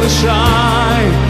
не